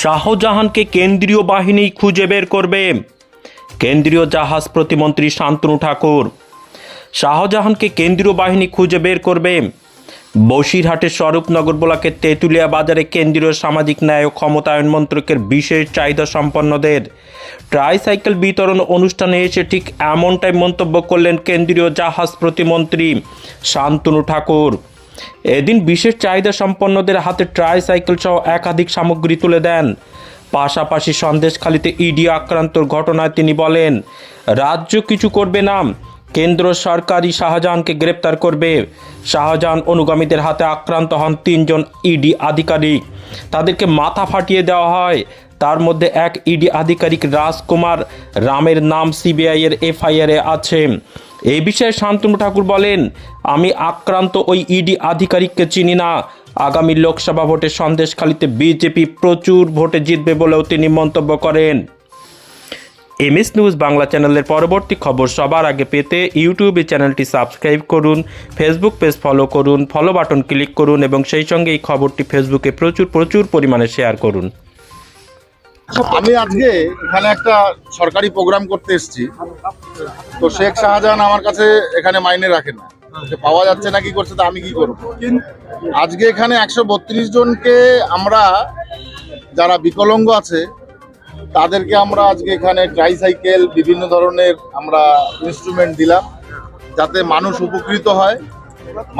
শাহজাহানকে কেন্দ্রীয় বাহিনী খুঁজে বের করবে। কেন্দ্রীয় জাহাজ প্রতিমন্ত্রী শান্তনু ঠাকুর। শাহজাহানকে কেন্দ্রীয় বাহিনী খুঁজে বের করবে। বসিরহাটের স্বরূপনগর ব্লকের তেঁতুলিয়া বাজারে কেন্দ্রীয় সামাজিক ন্যায় ও ক্ষমতায়ন মন্ত্রকের বিশেষ চাহিদা সম্পন্নদের ট্রাইসাইকেল বিতরণ অনুষ্ঠানে এসে ঠিক এমনটাই মন্তব্য করলেন কেন্দ্রীয় জাহাজ প্রতিমন্ত্রী শান্তনু ঠাকুর। এদিন বিশেষ চাহিদা সম্পন্নদের হাতে ট্রাইসাইকেল সহ একাধিক সামগ্রী তুলে দেন। পাশাপাশি সন্দেশখালিতে ইডি আক্রান্তর ঘটনায় তিনি বলেন, রাজ্য কিছু করবে না, কেন্দ্র সরকারই শাহজাহানকে গ্রেপ্তার করবে। শাহজাহান অনুগামীদের হাতে আক্রান্ত হন তিনজন ইডি আধিকারিক। তাদেরকে মাথা ফাটিয়ে দেওয়া হয়। তার মধ্যে এক ইডি আধিকারিক রাজকুমার, রামের নাম সিবিআই এর এফআইআরে আছে। এই বিষয়ে শান্তনু ঠাকুর বলেন, আমি আক্রান্ত ওই ইডি আধিকারিককে চিনি না। আগামী লোকসভা ভোটে সন্দেশখালিতে বিজেপি প্রচুর ভোটে জিতবে বলেও তিনি মন্তব্য করেন। এমএস নিউজ বাংলা চ্যানেলের পরবর্তী খবর সবার আগে পেতে ইউটিউবে চ্যানেলটি সাবস্ক্রাইব করুন, ফেসবুক পেজ ফলো করুন, ফলো বাটন ক্লিক করুন এবং সেই সঙ্গে এই খবরটি ফেসবুকে প্রচুর প্রচুর পরিমাণে শেয়ার করুন। আমি আজকে এখানে একটা সরকারি প্রোগ্রাম করতে এসেছি। তো শেখ শাহজাহান আমার কাছে এখানে মাইনে রাখে না। পাওয়া যাচ্ছে না, কি করছে তা আমি কি করব? আজকে এখানে একশো বত্রিশ জনকে আমরা, যারা বিকলাঙ্গ আছে, তাদেরকে আমরা আজকে এখানে ট্রাইসাইকেল বিভিন্ন ধরনের আমরা ইনস্ট্রুমেন্ট দিলাম, যাতে মানুষ উপকৃত হয়।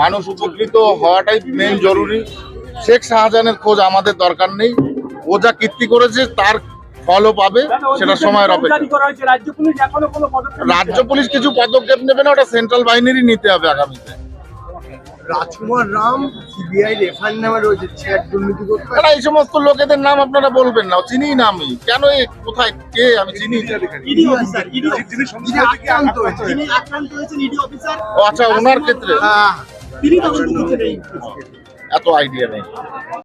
মানুষ উপকৃত হওয়াটাই মেন জরুরি। শেখ শাহজাহানের খোঁজ আমাদের দরকার নেই। ও যা কীর্তি করেছে তার ফলও পাবে সেটা সময়ের অপেক্ষা রাজ্য পুলিশ এখনও কোনো পদক্ষেপ রাজ্য পুলিশ কিছু পদক্ষেপ নেবে না ওটা সেন্ট্রাল বাহিনীরই নিতে হবে আগামীতে। রাজকুমার রাম সিবিআই রেফার নামে রয়েছে দুর্নীতি করতে এই সমস্ত লোকেদের নাম আপনারা বলবেন না চিনি না আমি। কেন এ কোথায় কে আমি চিনি ও আচ্ছা ওনার ক্ষেত্রে? হ্যাঁ। এত আইডিয়া নেই।